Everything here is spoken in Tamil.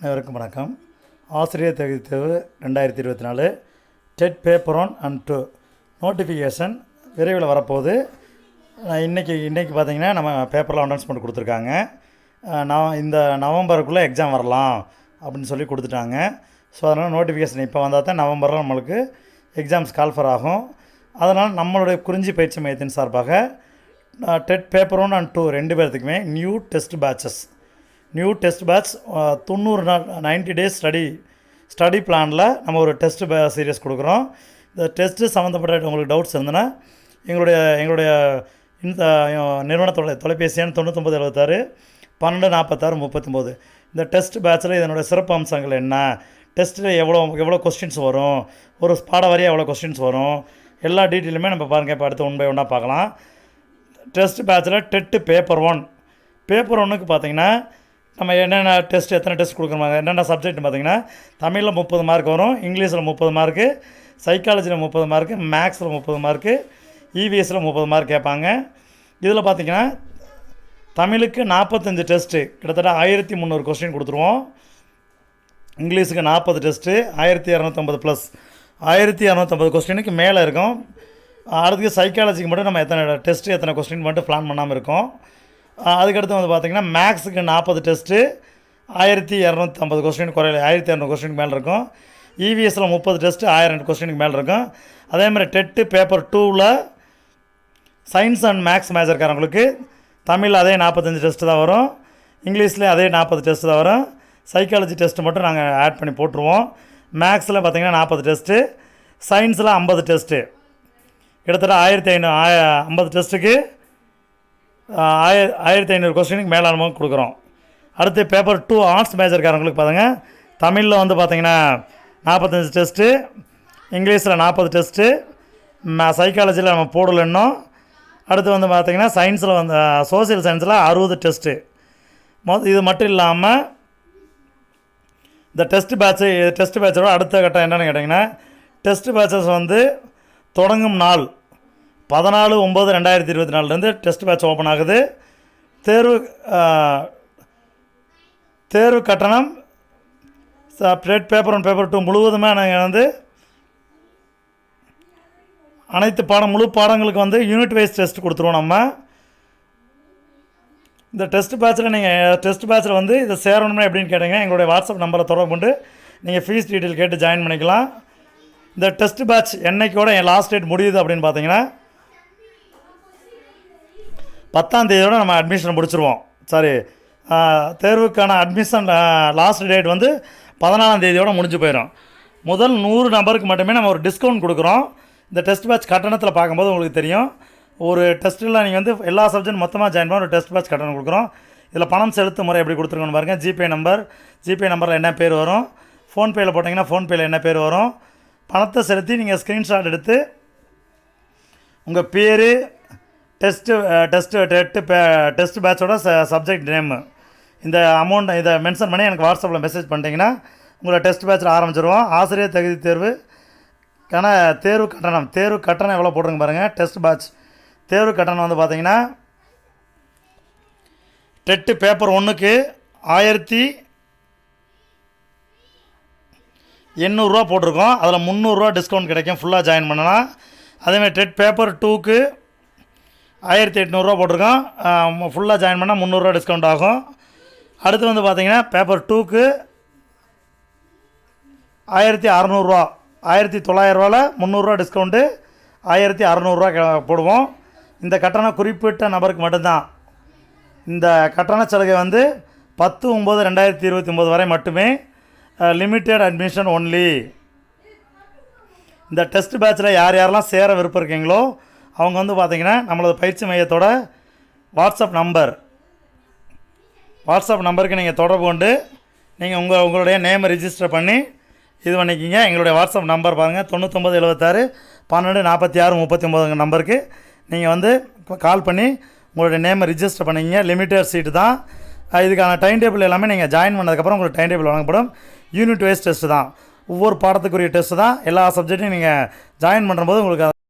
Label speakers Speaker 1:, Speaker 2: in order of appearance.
Speaker 1: அனைவருக்கும் வணக்கம். ஆசிரியர் தகுதி தேர்வு ரெண்டாயிரத்தி இருபத்தி நாலு. TET paper one and two notification விரைவில் வரப்போகுது. இன்றைக்கி இன்றைக்கி பார்த்திங்கன்னா நம்ம பேப்பரில் அனௌன்ஸ்மெண்ட் கொடுத்துருக்காங்க. நான் இந்த நவம்பருக்குள்ளே எக்ஸாம் வரலாம் அப்படின்னு சொல்லி கொடுத்துட்டாங்க. ஸோ அதனால் நோட்டிஃபிகேஷன் இப்போ வந்தால் தான் நவம்பரில் நம்மளுக்கு எக்ஸாம்ஸ் கால்ஃபர் ஆகும். அதனால் நம்மளுடைய குறிஞ்சி பயிற்சி மையத்தின் சார்பாக TET paper one and two ரெண்டு பேர்த்துக்குமே new test batches new test batch தொண்ணூறு நாள் நைன்டி டேஸ் ஸ்டடி ஸ்டடி பிளானில் நம்ம ஒரு டெஸ்ட் சீரியஸ் கொடுக்குறோம். இந்த டெஸ்ட்டு சம்மந்தப்பட்ட உங்களுக்கு டவுட்ஸ் இருந்ததுன்னா எங்களுடைய எங்களுடைய இந்த நிறுவனத்தோட தொலைபேசி எண் தொண்ணூத்தொம்பது எழுபத்தாறு பன்னெண்டு நாற்பத்தாறு முப்பத்தொம்போது. இந்த டெஸ்ட் பேட்சில் இதனுடைய சிறப்பு அம்சங்கள் என்ன? டெஸ்ட்டில் எவ்வளோ எவ்வளோ கொஸ்டின்ஸ் வரும்? ஒரு பாட வரையாக எவ்வளோ கொஸ்டின்ஸ் வரும்? எல்லா டீட்டெயிலுமே நம்ம பாருங்கள் இப்போ அடுத்து ஒன் பை ஒன்னாக பார்க்கலாம். டெஸ்ட் பேட்சில் டெட்டு பேப்பர் ஒன் பேப்பர் ஒன்றுக்கு பார்த்தீங்கன்னா நம்ம என்னென்ன டெஸ்ட் எத்தனை டெஸ்ட் கொடுக்குறாங்க என்னென்ன சப்ஜெக்ட் பார்த்தீங்கன்னா தமிழில் முப்பது மார்க் வரும் இங்கிலீஷில் முப்பது மார்க்கு சைக்காலஜியில் முப்பது மார்க்கு மேக்ஸில் முப்பது மார்க்கு இவிஎஸில் முப்பது மார்க் கேட்பாங்க. இதில் பார்த்தீங்கன்னா தமிழுக்கு நாற்பத்தஞ்சு டெஸ்ட்டு கிட்டத்தட்ட ஆயிரத்தி முந்நூறு கொஸ்டின் கொடுத்துருவோம். இங்கிலீஷுக்கு நாற்பது டெஸ்ட்டு ஆயிரத்தி இரநூத்தம்பது ப்ளஸ் ஆயிரத்தி இரநூத்தம்பது கொஸ்டினுக்கு மேலே இருக்கும். அடுத்து சைக்காலஜிக்கு மட்டும் நம்ம எத்தனை டெஸ்ட்டு எத்தனை கொஸ்டின் மட்டும் பிளான் பண்ணாமல் இருக்கோம். அதுக்கடுத்து வந்து பார்த்திங்கன்னா மேக்ஸுக்கு நாற்பது டெஸ்ட்டு ஆயிரத்தி இரநூத்தம்பது கொஸ்டின் குறையில ஆயிரத்தி இரநூறு கொஸ்டினுக்கு மேலே இருக்கும். இவிஎஸில் முப்பது டெஸ்ட்டு ஆயிரம் ரெண்டு கொஸ்டினுக்கு மேலே இருக்கும். அதே மாதிரி டெட்டு பேப்பர் டூவில் சயின்ஸ் அண்ட் மேக்ஸ் மேஜர்காரங்களுக்கு தமிழ் அதே நாற்பத்தஞ்சு டெஸ்ட்டு தான் வரும். இங்கிலீஷ்லேயும் அதே நாற்பது டெஸ்ட்டு தான் வரும். சைக்காலஜி டெஸ்ட்டு மட்டும் நாங்கள் ஆட் பண்ணி போட்டுருவோம். மேக்ஸில் பார்த்திங்கன்னா நாற்பது டெஸ்ட்டு சயின்ஸில் ஐம்பது டெஸ்ட்டு கிட்டத்தட்ட ஆயிரத்தி ஐநூறு ஐம்பது டெஸ்ட்டுக்கு ஆய ஆயிரத்தி ஐநூறு கொஸ்டினுக்கு மேலே கொடுக்குறோம். அடுத்து பேப்பர் டூ ஆர்ட்ஸ் மேஜர்காரங்களுக்கு பாருங்க. தமிழில் வந்து பார்த்தீங்கன்னா நாற்பத்தஞ்சு டெஸ்ட்டு இங்கிலீஷில் நாற்பது டெஸ்ட்டு சைக்காலஜியில் நம்ம போடல இன்னும். அடுத்து வந்து பார்த்திங்கன்னா சயின்ஸில் வந்து சோசியல் சயின்ஸில் அறுபது டெஸ்ட்டு மொ இது மட்டும் இல்லாமல் இந்த டெஸ்ட் பேட்ச்சு டெஸ்ட் பேட்சோட அடுத்த கட்டம் என்னென்னு கேட்டிங்கன்னா டெஸ்ட் பேட்சஸ் வந்து தொடங்கும் நாள். பதினாலு ஒம்பது ரெண்டாயிரத்தி இருபத்தி நாலுலேருந்து டெஸ்ட் பேட்ச் ஓப்பன் ஆகுது. தேர்வு தேர்வு கட்டணம் பிளேட் பேப்பர் ஒன் பேப்பர் டூ முழுவதுமே நாங்கள் வந்து அனைத்து பாடம் முழு பாடங்களுக்கு வந்து யூனிட் வைஸ் டெஸ்ட் கொடுத்துருவோம் நம்ம. இந்த டெஸ்ட் பேட்சில் நீங்கள் டெஸ்ட் பேட்சில் வந்து இதை சேரணும்னா எப்படின்னு கேட்டிங்கன்னா எங்களுடைய வாட்ஸ்அப் நம்பரை தொடர்பு கொண்டு நீங்கள் ஃபீஸ் டீட்டெயில் கேட்டு ஜாயின் பண்ணிக்கலாம். இந்த டெஸ்ட் பேட்ச் என்னைக்கோட என் லாஸ்ட் டேட் முடியுது அப்படின்னு பார்த்தீங்கன்னா பத்தாம் தேதியோட நம்ம அட்மிஷன் முடிச்சிருவோம். சாரி. தேர்வுக்கான அட்மிஷன் லாஸ்ட் டேட் வந்து பதினாலாம் தேதியோடு முடிஞ்சு போயிடும் முதல் நூறு நபருக்கு மட்டுமே நம்ம ஒரு டிஸ்கவுண்ட் கொடுக்குறோம். இந்த டெஸ்ட் பேட்ச் கட்டணத்தில் பார்க்கும்போது உங்களுக்கு தெரியும். ஒரு டெஸ்ட்டில் நீங்கள் வந்து எல்லா சப்ஜெக்ட் மொத்தமாக ஜாயின் பண்ண ஒரு டெஸ்ட் பேட்ச் கட்டணம் கொடுக்குறோம். இதில் பணம் செலுத்தும் முறை எப்படி கொடுத்துருக்கோன்னு பாருங்கள் ஜிபே நம்பர் ஜிபே நம்பரில் என்ன பேர் வரும்? ஃபோன்பேயில் போட்டிங்கன்னா ஃபோன்பேயில் என்ன பேர் வரும்? பணத்தை செலுத்தி நீங்கள் ஸ்க்ரீன்ஷாட் எடுத்து உங்கள் பேர் டெஸ்ட்டு டெஸ்ட்டு டெட்டு டெஸ்ட் பேட்சோட ச சப்ஜெக்ட் நேமு. இந்த அமௌண்ட் இதை மென்ஷன் பண்ணி எனக்கு வாட்ஸ்அப்பில் மெசேஜ் பண்ணிட்டீங்கன்னா உங்களை டெஸ்ட் பேட்சில் ஆரம்பிச்சிருவோம். ஆசிரியர் தகுதி தேர்வு. ஏன்னா தேர்வு கட்டணம் தேர்வு கட்டணம் எவ்வளோ போட்டுருங்க பாருங்கள் டெஸ்ட் பேட்ச். தேர்வு கட்டணம் வந்து பார்த்தீங்கன்னா டெட்டு பேப்பர் ஒன்றுக்கு ஆயிரத்தி எண்ணூறுரூவா போட்டிருக்கோம். அதில் முந்நூறுரூவா டிஸ்கவுண்ட் கிடைக்கும். ஃபுல்லாக ஜாயின் பண்ணலாம். அதேமாதிரி டெட் பேப்பர் டூக்கு ஆயிரத்தி எட்நூறுரூவா போட்டிருக்கோம். ஃபுல்லாக ஜாயின் பண்ணால் முந்நூறுரூவா டிஸ்கவுண்ட் ஆகும். அடுத்து வந்து பார்த்தீங்கன்னா பேப்பர் டூக்கு ஆயிரத்தி அறநூறுவா. ஆயிரத்தி தொள்ளாயிரரூவாவில் முந்நூறுரூவா டிஸ்கவுண்ட்டு ஆயிரத்தி அறநூறுரூவா க- போடுவோம். இந்த கட்டணம் குறிப்பிட்ட நபருக்கு மட்டும்தான். இந்த கட்டண சலுகை வந்து பத்து ஒம்பது ரெண்டாயிரத்தி இருபத்தி ஒம்பது வரை மட்டுமே லிமிட்டெட் அட்மிஷன் ஒன்லி இந்த டெஸ்ட் பேட்சில் யார் யாரெல்லாம் சேர விருப்பம் இருக்கீங்களோ அவங்க வந்து பார்த்தீங்கன்னா நம்மளது பயிற்சி மையத்தோட வாட்ஸ்அப் நம்பர். வாட்ஸ்அப் நம்பருக்கு நீங்கள் தொடர்பு கொண்டு நீங்கள் உங்கள் உங்களுடைய நேமை ரிஜிஸ்டர் பண்ணி இது பண்ணிக்கிங்க. எங்களுடைய வாட்ஸ்அப் நம்பர் பாருங்கள் தொண்ணூத்தொம்பது எழுபத்தாறு பன்னெண்டு நாற்பத்தி ஆறு முப்பத்தி ஒம்பதுங்க நம்பருக்கு நீங்கள் வந்து கால் பண்ணி உங்களுடைய நேமை ரிஜிஸ்டர் பண்ணிக்கிங்க. லிமிட்டட் சீட்டு தான். இதுக்கான டைம் டேபிள் எல்லாமே நீங்கள் ஜாயின் பண்ணதுக்கப்புறம் உங்களுக்கு டைம் டேபிள் வழங்கப்படும். யூனிட் வைஸ் டெஸ்ட்டு தான். ஒவ்வொரு பாடத்துக்குரிய டெஸ்ட்டு தான். எல்லா சப்ஜெக்ட்டையும் நீங்கள் ஜாயின் பண்ணும்போது உங்களுக்கு